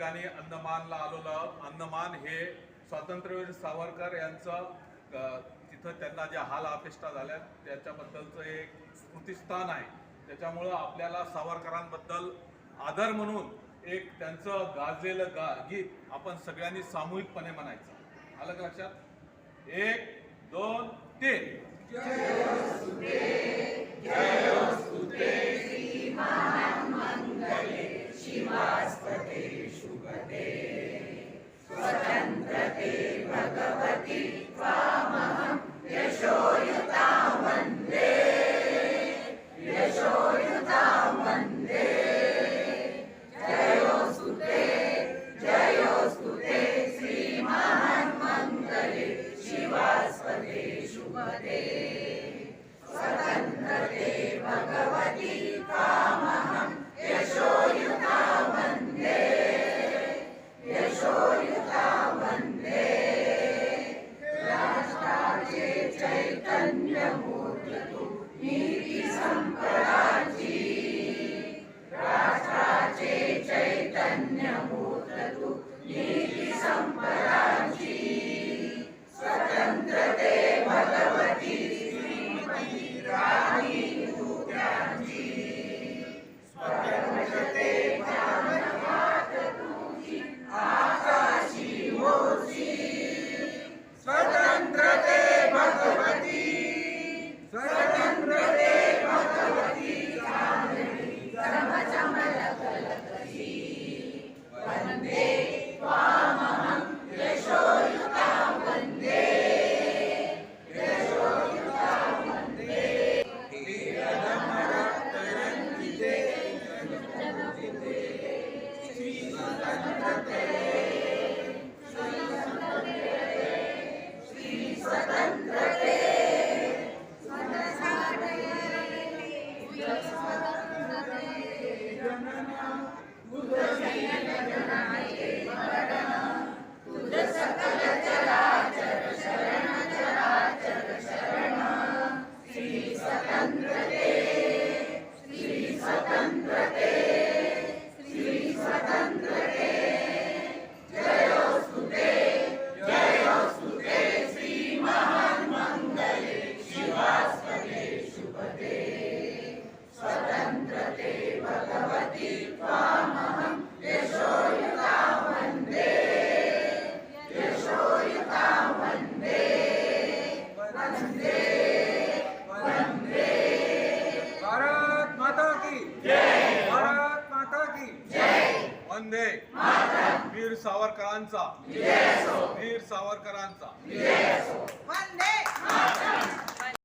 ठिकाणी अंदमानला आलेलो आहोत अंदमान हे स्वातंत्र्यवीर सावरकर यांचं तिथं त्यांना ज्या हाल अपेष्टा झाल्या त्याच्याबद्दलचं एक स्मृतिस्थान आहे. त्याच्यामुळं आपल्याला सावरकरांबद्दल आदर म्हणून एक त्यांचं गाजलेलं गा गीत आपण सगळ्यांनी सामूहिकपणे म्हणायचं. आलं का लक्षात? एक दोन तीन. स्वतंत्रते சங்கத்தை वंदे. वीर सावरकरांचा. वीर सावरकरांचा.